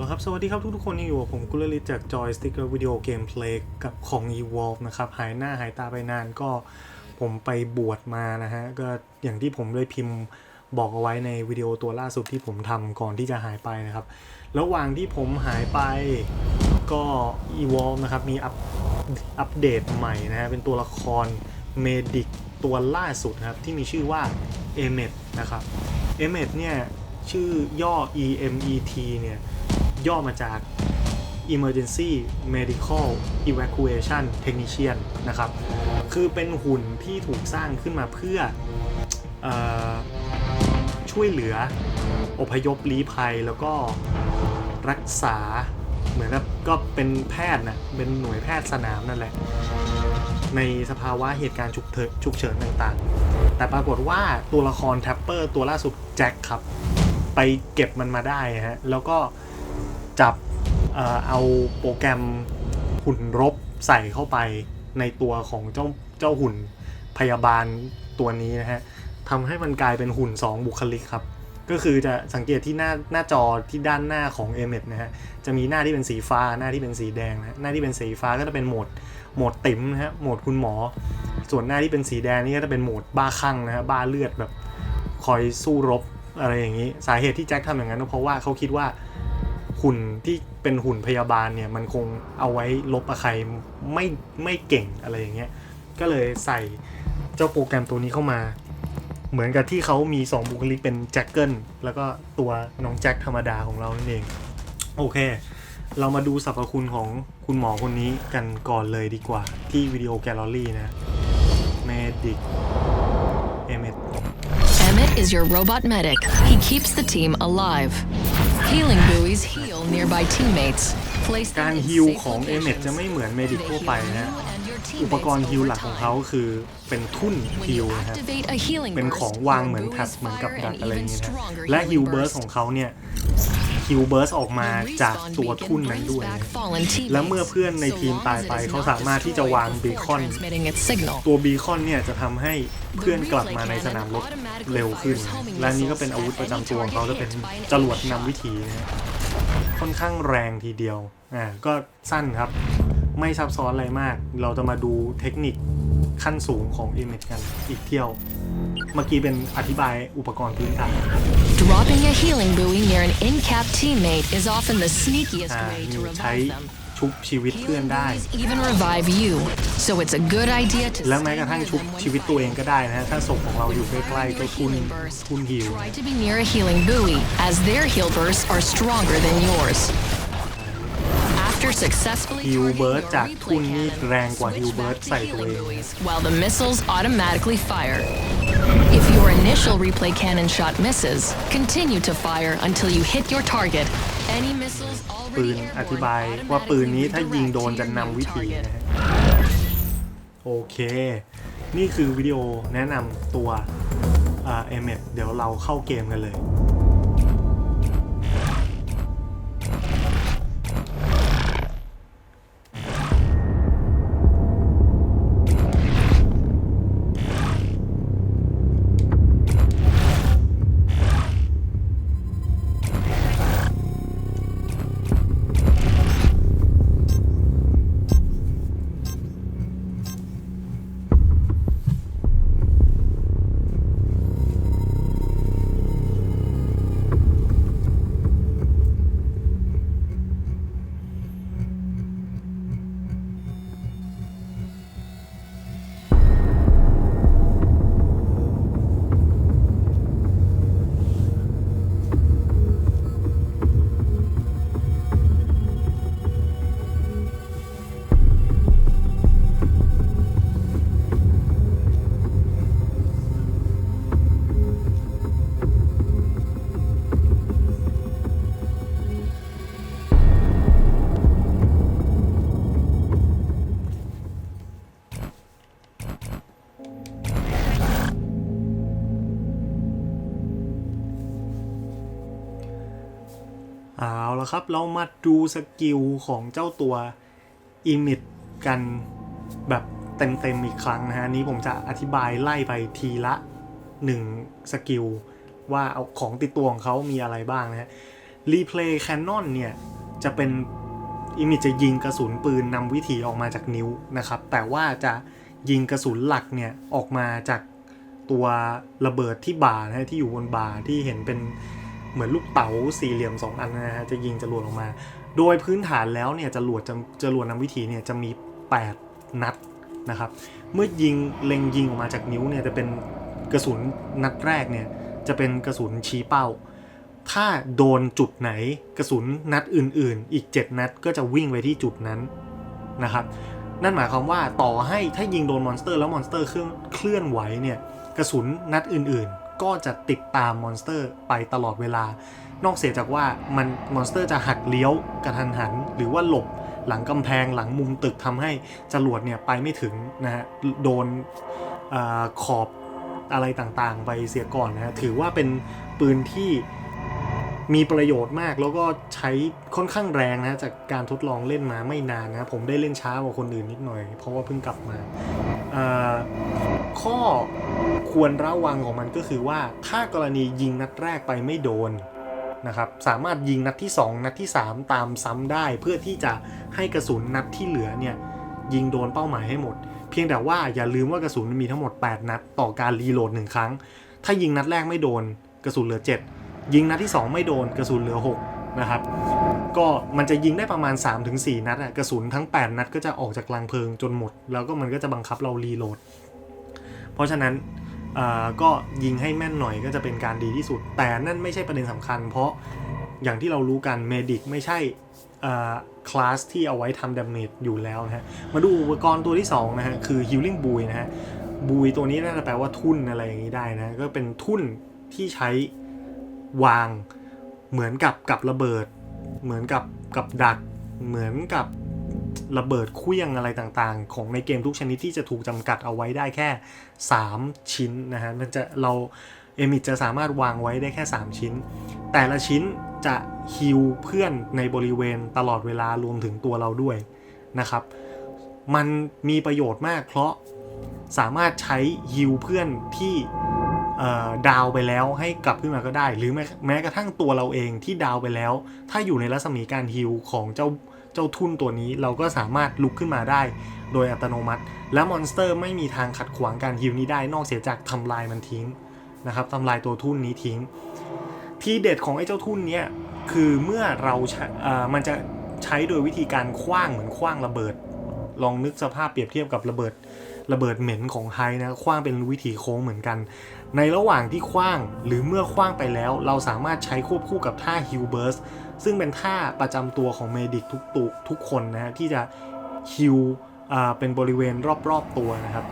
ละครับ สวัสดีครับทุกๆคนที่อยู่กับผมกุลลิตจาก Joy Sticker Video Gameplay กับของ Evolve นะครับ หายหน้าหายตาไปนานก็ผมไปบวชมานะฮะ ก็อย่างที่ผมได้พิมพ์บอกเอาไว้ในวิดีโอตัวล่าสุดที่ผมทำก่อนที่จะหายไปนะครับ ระหว่างที่ผมหายไปก็ Evolve นะครับ มีอัปอัปเดตใหม่นะฮะ เป็นตัวละครเมดิกตัวล่าสุดนะครับ ที่มีชื่อว่า e m e t นะครับ e m e t เนี่ยชื่อย่อ EMET เนี่ย ย่อมาจาก Emergency Medical Evacuation Technician นะครับ คือเป็นหุ่นที่ถูกสร้างขึ้นมาเพื่ออช่วยเหลืออพยพลี้ภัยแล้วก็รักษาเหมือนกับก็เป็นแพทย์นะเป็นหน่วยแพทย์สนามนั่นแหละ ในสภาวะเหตุการณ์ฉุกเฉินฉุกเฉินต่างๆ แต่ปรากฏว่าตัวละครแทปเปอร์ตัวล่าสุดแจ็คครับ ไปเก็บมันมาได้ฮะแล้วก็ จับเอเอาโปรแกรมหุ่นรบใส่เข้าไปในตัวของเจ้าเจ้าหุ่นพยาบาลตัวนี้นะฮะทำให้มันกลายเป็นหุ่น 2 บุคลิกครับ ก็คือจะสังเกตที่หน้าหน้าจอที่ด้านหน้าของ a m e t นะฮะจะมีหน้าที่เป็นสีฟ้าหน้าที่เป็นสีแดงนะฮะหน้าที่เป็นสีฟ้าก็จะเป็นโหมดโหมดติ๋มนะฮะโหมดคุณหมอ ส่วนหน้าที่เป็นสีแดงนี่ก็จะเป็นโหมดบ้าคลั่งนะฮะบ้าเลือดแบบคอยสู้รบอะไรอย่างนี้ สาเหตุที่แจ็คทำอย่างนั้นก็เพราะว่าเขาคิดว่า หุ่นที่เป็นหุ่นพยาบาลเนี่ยมันคงเอาไว้ลบกับใครไม่ไม่เก่งอะไรอย่างเงี้ยก็เลยใส่เจ้าโปรแกรมตัวนี้เข้ามา เหมือนกับที่เขามี 2 บุคลิกเป็นแจ็คเกิลแล้วก็ตัวน้องแจ็คธรรมดาของเรานั่นเอง โอเค เรามาดูสรรพคุณของคุณหมอคนนี้กันก่อนเลยดีกว่าที่วิดีโอแกลเลอรี่นะ Medic Emmet Emmett is your robot medic. He keeps the team alive. Healing buoys heal nearby teammates. Place การ them in ฮิล safe ของ locations. Emmet จะไม่เหมือน Medic They ทั่ว heal ไปนะฮะ you and your อุป teammates กรณ์ฮิล over หลักของเขา time. คือเป็นทุ่น When ฮิล you นะครับ activate a healing เป็น burst, ของวางเหมือน your ถัด buoys เหมือนกับ fire ดัก an อะไรอย่าง even นี้นะ stronger และฮิล healing เบิร์ส burst. ของเขาเนี่ย ฮิลเบิร์สออกมา The จาก respawn ตัว beacon ทุ่นนั้น brings ด้วย back นะ fallen และเมื่อ teammates, เพื่อนใน so ทีม long ตาย as it ไป is เขา not สามารถที่จะ destroyed วางเบ before คอน transmitting its signal. ตัวบีคอนเนี่ยจะทำให้เพื่อนกลับมาในสนามรบเร็วขึ้น และนี่ก็เป็นอาวุธประจำตัวของเขาจะเป็นจรวดนำวิถีนะฮะค่อนข้างแรงทีเดียวอ่าก็สั้นครับ ไม่ซับซ้อนอะไรมาก เราจะมาดูเทคนิคขั้นสูงของ i m a g e กันอีกเที่ยว เมื่อกี้เป็นอธิบายอุปกรณ์พื้นฐาน Dropping a healing buoy near an in-cap teammate is often the sneakiest อ่า way to มีใช้ revive them. ชุบชีวิตเพื่อน Healing ได้ buoys even revive you, so it's a good idea to และ stay แม้กระทั่ง near ชุบ them when ชีวิตตัวเอง fighting. ก็ได้นะฮะถ้าศพของเราอยู่ใกล้ๆเจ้าทุนทุนหิว Try to be near a healing buoy, as their heal bursts are stronger than yours. After successfully ฮิว targeting เบิร์ your จาก replay ทุนนี่ cannon, แรงกว่าฮิว switch เบิร์ back ใส่ to ตัวเอ healing ง buoys, while the missiles automatically fire. If your initial replay cannon shot misses, continue to fire until you hit your target. Any missiles ปืน already อธิ airborne บายว่าปืนนี้ถ้ายิงโดน automatically จะ redirect to นำวิ your ถี new นะ target. ฮะโอเค นี่คือวิดีโอแนะนำตัวเอเมดเดี๋ยวเราเข้าเกมกันเลย เอาละครับ เรามาดูสกิลของเจ้าตัวอิมิดกันแบบเต็มๆอีกครั้งนะฮะนี้ผมจะอธิบายไล่ไปทีละ 1 สกิล ว่าเอาของติดตัวของเขามีอะไรบ้างนะฮะรีเพลย์แคนนอนเนี่ย จะเป็นอิมิจะยิงกระสุนปืนนำวิถีออกมาจากนิ้วนะครับ แต่ว่าจะยิงกระสุนหลักเนี่ย ออกมาจากตัวระเบิดที่บ่านะที่อยู่บนบ่าที่เห็นเป็น เหมือนลูกเต๋าสี่เหลี่ยมสองอันนะฮะจะยิงจรวดออกมา โดยพื้นฐานแล้วเนี่ยจรวดจะจรวดนำวิถีเนี่ยจะมี 8 นัดนะครับเมื่อยิงเล็งยิงออกมาจากนิ้วเนี่ยจะเป็นกระสุนนัดแรกเนี่ยจะเป็นกระสุนชี้เป้า ถ้าโดนจุดไหนกระสุนนัดอื่นๆ อีก 7 นัดก็จะวิ่งไปที่จุดนั้นนะครับนั่นหมายความว่าต่อให้ถ้ายิงโดนมอนสเตอร์แล้วมอนสเตอร์เคลื่อนเคลื่อนไหวเนี่ยกระสุนนัดอื่น ก็จะติดตามมอนสเตอร์ไปตลอดเวลา นอกเสียจากว่ามันมอนสเตอร์จะหักเลี้ยวกระทันหัน หรือว่าหลบหลังกำแพงหลังมุมตึกทำให้จรวดเนี่ยไปไม่ถึงนะฮะโดนอขอบอะไรต่างๆ ไปเสียก่อนนะฮะถือว่าเป็นปืนที่มีประโยชน์มากแล้วก็ใช้ค่อนข้างแรงนะจากการทดลองเล่นมาไม่นานนะผมได้เล่นช้ากว่าคนอื่นนิดหน่อย เพราะว่าเพิ่งกลับมา ข้อควรระวังของมันก็คือว่าถ้ากรณียิงนัดแรกไปไม่โดนนะครับสามารถยิงนัดที่ 2 นัดที่ 3 ตามซ้ำได้เพื่อที่จะให้กระสุนนัดที่เหลือเนี่ยยิงโดนเป้าหมายให้หมด เพียงแต่ว่าอย่าลืมว่ากระสุนมันมีทั้งหมด 8 นัดต่อการรีโหลด1ครั้ง ถ้ายิงนัดแรกไม่โดนกระสุนเหลือ 7 ยิงนัดที่ 2 ไม่โดนกระสุนเหลือ 6 นะครับ ก็มันจะยิงได้ประมาณ 3-4 นัดอะกระสุนทั้ง 8 นัดก็จะออกจากลางเพลิงจนหมด แล้วก็มันก็จะบังคับเรารีโหลด ราะฉะนั้นก็ยิงให้แม่นหน่อยก็จะเป็นการดีที่สุด แต่นั่นไม่ใช่ประเด็นสำคัญ เพราะอย่างที่เรารู้กันเมดิกไม่ใช่คลาสที่เอาไว้ทำดาเมจอยู่แล้วนะฮะ มาดูอุปกรณ์ตัวที่2นะฮะคือ Healing b u y นะฮะบุยตัวนี้น่าจะแปลว่าทุ่นอะไรอย่างนี้ได้นะ ก็เป็นทุ่นที่ใช้วางเหมือนกับกับระเบิด เหมือนกับกับดัก เหมือนกับ ระเบิดเคลื่องอะไรต่างๆ ของในเกมทุกชนิดที่จะถูกจำกัดเอาไว้ได้แค่ 3 ชิ้นนะฮะมันจะเราเอมิจะสามารถวางไว้ได้แค่ 3 ชิ้น แต่ละชิ้นจะฮิวเพื่อนในบริเวณตลอดเวลารวมถึงตัวเราด้วยนะครับ มันมีประโยชน์มากเพราะสามารถใช้ฮิวเพื่อนที่ดาวไปแล้วให้กลับขึ้นมาก็ได้ หรือแม้แม้กระทั่งตัวเราเองที่ดาวไปแล้ว ถ้าอยู่ในรัศมีการฮิวของเจ้า เจ้าทุ่นตัวนี้เราก็สามารถลุกขึ้นมาได้ โดยอัตโนมัติ และมอนสเตอร์ไม่มีทางขัดขวางการฮิวนี้ได้นอกเสียจากทำลายมันทิ้งนะครับทำลายตัวทุ่นนี้ทิ้ง ที่เด็ดของไอ้เจ้าทุ่นเนี้ยคือเมื่อเราใช้เอ่อมันจะใช้โดยวิธีการคว้างเหมือนคว้างระเบิด ลองนึกสภาพเปรียบเทียบกับระเบิดระเบิดเหม็นของไฮนะคว้างเป็นวิถีโค้งเหมือนกัน ในระหว่างที่คว้างหรือเมื่อคว้างไปแล้ว เราสามารถใช้ควบคู่กับท่าฮิลเบิร์สซึ่งเป็นท่าประจำตัวของเมดิกทุกตุทุกคนนะฮะที่จะฮิลเป็นบริเวณรอบๆตัวนะครับ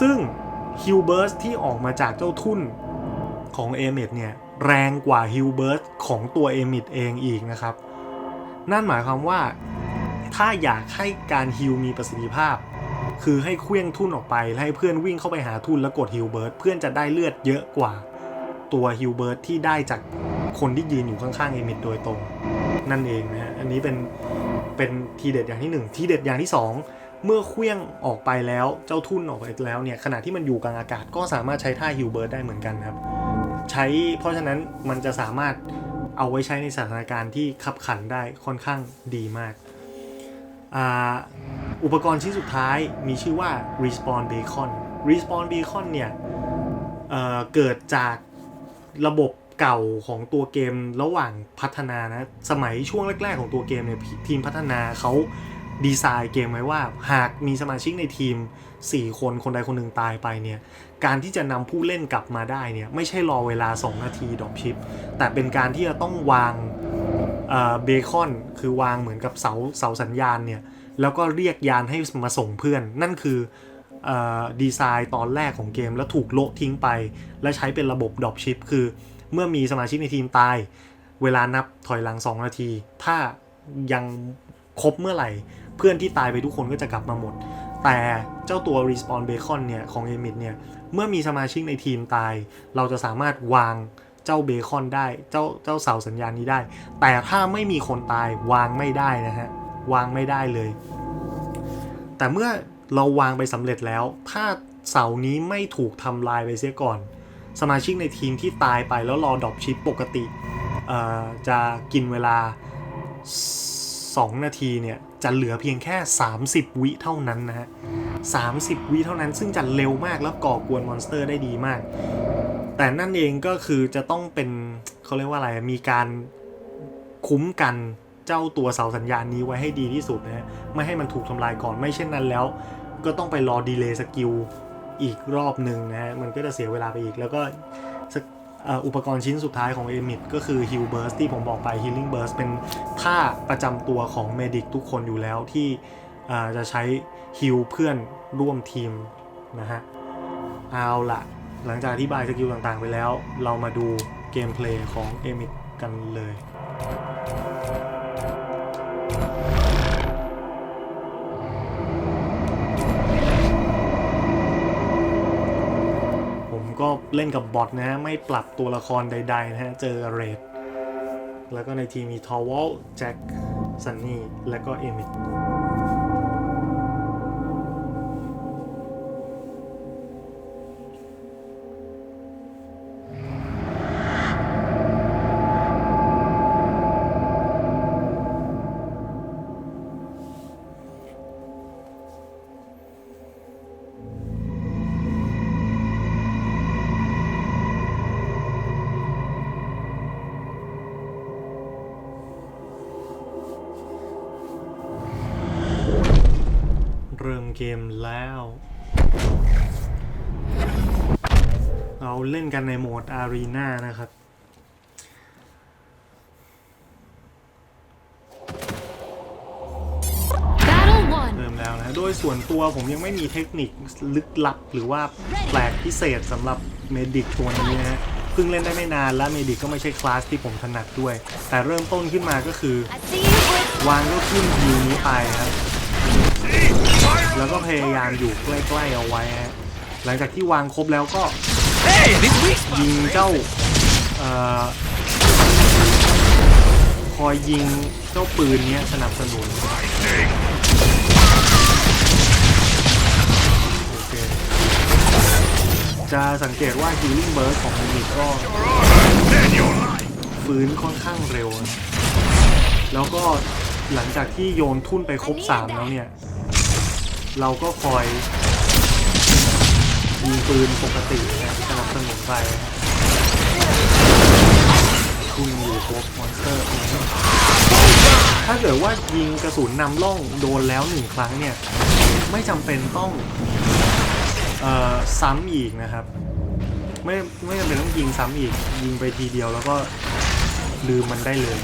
ซึ่งฮิลเบิร์สที่ออกมาจากเจ้าทุ่นของเอมิดเนี่ยแรงกว่าฮิลเบิร์ตของตัวเอมิดเองอีกนะครับ นั่นหมายความว่าถ้าอยากให้การฮิลมีประสิทธิภาพ คือให้เคลื่องทุ่นออกไปแล้วให้เพื่อนวิ่งเข้าไปหาทุ่นแล้วกดฮิลเบิร์ตเพื่อนจะได้เลือดเยอะกว่า ตัวฮิลเบิร์ตที่ได้จากคนที่ยืนอยู่ข้างๆเอมิดโดยตรง นั่นเองนะฮะอันนี้เป็นเป็นทีเด็ดอย่างที่หนึ่งทีเด็ดอย่างที่สองเมื่อเคลื่องออกไปแล้วเจ้าทุ่นออกไปแล้วเนี่ยขณะที่มันอยู่กลางอากาศก็สามารถใช้ท่าฮิลเบิร์ตได้เหมือนกันครับ ใช้เพราะฉะนั้นมันจะสามารถเอาไว้ใช้ในสถานการณ์ที่ขับขันได้ค่อนข้างดีมากอ่า อุปกรณ์ชิ้นสุดท้ายมีชื่อว่า Respawn Beacon Respawn Beacon เนี่ยเเกิดจากระบบเก่าของตัวเกมระหว่างพัฒนานะ สมัยช่วงแรก ๆ ของตัวเกมเนี่ยทีมพัฒนาเขาดีไซน์เกมไว้ว่า หากมีสมาชิกในทีม 4 คนคนใดคนหนึ่งตายไปเนี่ย การที่จะนำผู้เล่นกลับมาได้เนี่ย ไม่ใช่รอเวลา 2 นาทีดอปชิป แต่เป็นการที่จะต้องวางเบคอน คือวางเหมือนกับเสาเสาสัญญาณเนี่ย แล้วก็เรียกยานให้มาส่งเพื่อน นั่นคืออดีไซน์ตอนแรกของเกมแล้วถูกโละทิ้งไป และใช้เป็นระบบดรอปชิปคือ เมื่อมีสมาชิกในทีมตาย เวลานับถอยหลัง 2 นาที ถ้ายังครบเมื่อไหร่ เพื่อนที่ตายไปทุกคนก็จะกลับมาหมด แต่เจ้าตัว Respawn Bacon เนี่ยของ e m i t เนี่ยเมื่อมีสมาชิกในทีมตาย เราจะสามารถวางเจ้าเบคอนได้ เจ้าเจ้าเสาสัญญาณนี้ได้ แต่ถ้าไม่มีคนตายวางไม่ได้นะฮะ วางไม่ได้เลย แต่เมื่อเราวางไปสำเร็จแล้ว ถ้าเสานี้ไม่ถูกทำลายไปเสียก่อน สมาชิกในทีมที่ตายไปแล้วรอดรอปชิปปกติเอ่อจะกินเวลา 2 นาทีเนี่ยจะเหลือเพียงแค่ 30 วิเท่านั้นนะฮะ30 วิเท่านั้นซึ่งจะเร็วมากแล้วก่อกวนมอนสเตอร์ได้ดีมาก แต่นั่นเองก็คือจะต้องเป็นเขาเรียกว่าอะไรมีการคุ้มกัน เจ้าตัวเสาสัญญาณนี้ไว้ให้ดีที่สุดนะฮะไม่ให้มันถูกทำลายก่อนไม่เช่นนั้นแล้ว ก็ต้องไปรอดีเลย์สกิลอีกรอบหนึ่งนะฮะมันก็จะเสียเวลาไปอีก แล้วก็อุปกรณ์ชิ้นสุดท้ายของ e m i t ก็คือ Heal Burst ที่ผมบอกไป Healing Burst เป็นท่าประจำตัวของ Medic ทุกคนอยู่แล้วที่จะใช้ Heal เพื่อนร่วมทีมนะฮะเอาละหลังจากอธิบายสกิลต่างๆไปแล้ว เรามาดูเกมเพลย์ของ e m i t กันเลย เล่นกับบอทนะฮะ ไม่ปรับตัวละครใด ๆ นะฮะ เจอเรดแล้วก็ในทีมมีทอวอลแจ็คซันนี่ และก็เอมิท เริ่มเกมแล้ว เราเล่นกันในโหมดอารีนานะครับ Battle one. เริ่มแล้วนะ โดยส่วนตัวผมยังไม่มีเทคนิคลึกลับ หรือว่าแปลกพิเศษสำหรับเมดิกตัวนี้นะฮะเพิ่งเล่นได้ไม่นานและเมดิกก็ไม่ใช่คลาสที่ผมถนัดด้วย แต่เริ่มต้นขึ้นมาก็คือ I see you, Blitz. วางลูกขึ้นยิวนี้ไปครับ แล้วก็พยายามอยู่ใกล้ๆเอาไว้ฮะหลังจากที่วางครบแล้วก็ Hey, this week's ยิงเจ้าเอ่อคอยยิงเจ้าปืนเนี้ยสนับสนุนโอเคจะสังเกตว่า Healing Burst ของมินิก็ฟื้นค่อนข้างเร็วนะแล้วก็หลังจากที่โยนทุ่นไปครบ 3 แล้วเนี่ย เราก็คอยยิงปืนปกตินะสนับสนุนไปนะทุ่นอยู่ครบมอนสเตอร์ถ้าเกิดว่ายิงกระสุนนำล่องโดนแล้วหนึ่งครั้งเนี่ย ไม่จำเป็นต้องออซ้ำอีกนะครับ ไม่ไม่จำเป็นต้องยิงซ้ำอีก ยิงไปทีเดียวแล้วก็ลืมมันได้เลย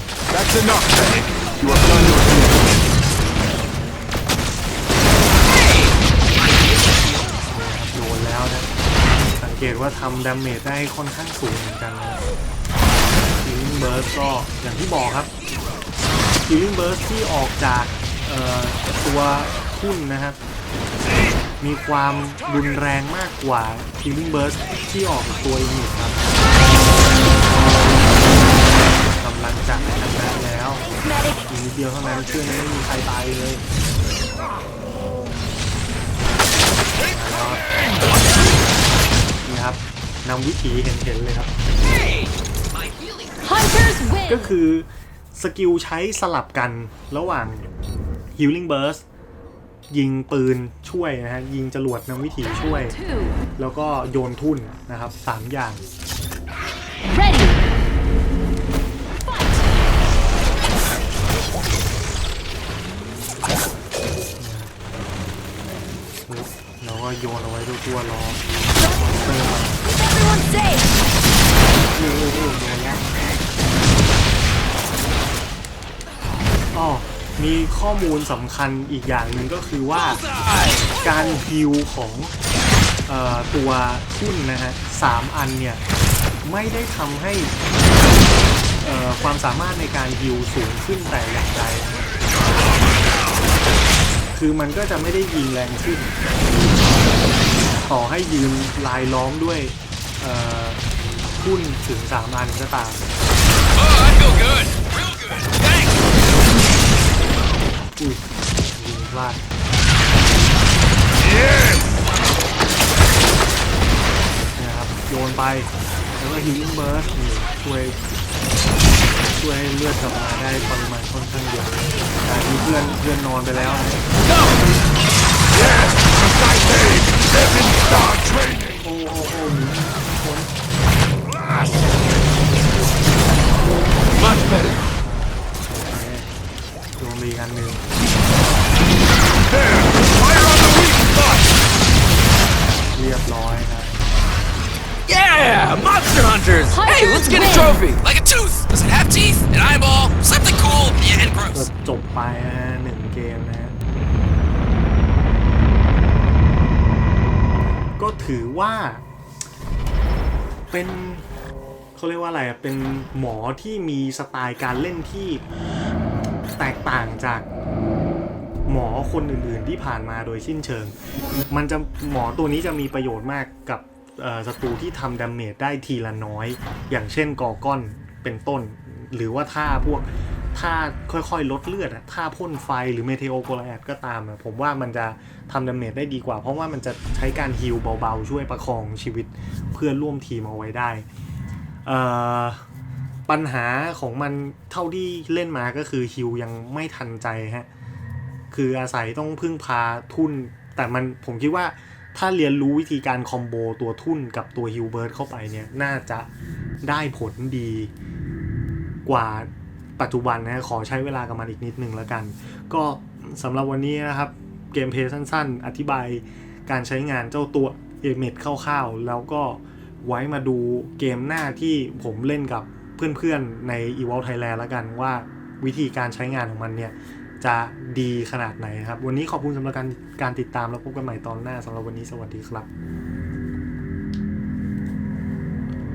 ตว่าทำดาเมจได้ค่อนข้างสูงเหมือนกันนะ Healing Burst ก็อย่างที่บอกครับ Healing Burst ที่ออกจากตัวทุ่นนะครับมีความรุนแรงมากกว่า Healing Burst ที่ออกจากตัวอินิครับกำลังจะชนะแล้วอีกนิดเดียวเท่านั้นเชื่อนี้ไม่มีใครตายเลยแล้ว ครับนี่ครับนำวิถีเห็นๆเลยครับ Hunters win. ก็คือสกิลใช้สลับกันระหว่าง Healing Burst ยิงปืนช่วยนะฮะ ยิงจรวดนำวิถีช่วย Two. แล้วก็โยนทุ่นนะครับสามอย่าง Ready. แล้วก็โยนเอาไว้ทั่วๆล้อ Keep everyone safe. โอ้โหโดนแล้วอ๋อมีข้อมูลสำคัญอีกอย่างหนึ่งก็คือว่าการฮิวของออตัวทุ่นนะฮะสามอันเนี่ย ไม่ได้ทำให้ความสามารถในการฮิวสูงขึ้นแต่อย่างใดคือมันก็จะไม่ได้ยิงแรงขึ้น ต่อให้ยืนลายล้อมด้วยเอ่อทุ่นถึงสามอันก็ตาม Oh, feel good. Real good. Thanks. อุ้ยยิงพลาด yes. นะครับโยนไปแล้วก็ฮิลลิ่งเบิร์สช่วยช่วยให้เลือดกลับมาได้ปริมาณค่อนข้างเยอะแต่ที่เพื่อนเพื่อนนอนไปแล้วนะ Seven star training. โอ้โอ้โอ้หนีพ้น Much better. โดนรีกันหนึ่ง There. Fire on the weak spot. เรียบร้อยครับ Yeah! Monster Hunters! hey, Hunters let's get a win. trophy! Like a tooth. Does it have teeth? An eyeball? Something cool? Yeah, and ก็ gross. จบไปนะฮะหนึ่งเกมนะฮะก็ ถือว่า เป็นเขาเรียกว่าอะไรเป็นหมอที่มีสไตล์การเล่นที่แตกต่างจากหมอคนอื่นๆที่ผ่านมาโดยสิ้นเชิง มันจะหมอตัวนี้จะมีประโยชน์มากกับศัตรูที่ทำดาเมจได้ทีละน้อย อย่างเช่นกอก้อนเป็นต้น หรือว่าท่าพวก ท่าค่อยๆลดเลือดอะท่าพ่นไฟหรือเมเทโอโกลแอดก็ตามอะผมว่ามันจะทำดาเมจได้ดีกว่า เพราะว่ามันจะใช้การฮิลเบาๆ ช่วยประคองชีวิตเพื่อนร่วมทีมเอาไว้ได้ปัญหาของมันเท่าที่เล่นมาก็คือฮิลยังไม่ทันใจฮะ คืออาศัยต้องพึ่งพาทุน แต่มันผมคิดว่าถ้าเรียนรู้วิธีการคอมโบตัวทุนกับตัวฮิลเบิร์ดเข้าไปเนี่ย น่าจะได้ผลดีกว่า ปัจจุบันนะขอใช้เวลากับมันอีกนิดนึงแล้วกัน ก็สำหรับวันนี้นะครับ เกมเพลย์สั้นๆ อธิบายการใช้งานเจ้าตัวเอเมดคร่าวๆ แล้วก็ไว้มาดูเกมหน้าที่ผมเล่นกับเพื่อนๆ ใน e v o l Thailand แล้วกันว่าวิธีการใช้งานของมันเนี่ย จะดีขนาดไหนครับ วันนี้ขอบคุณสำหรับการการติดตามแล้วพบกันใหม่ตอนหน้าสำหรับวันนี้สวัสดีครับ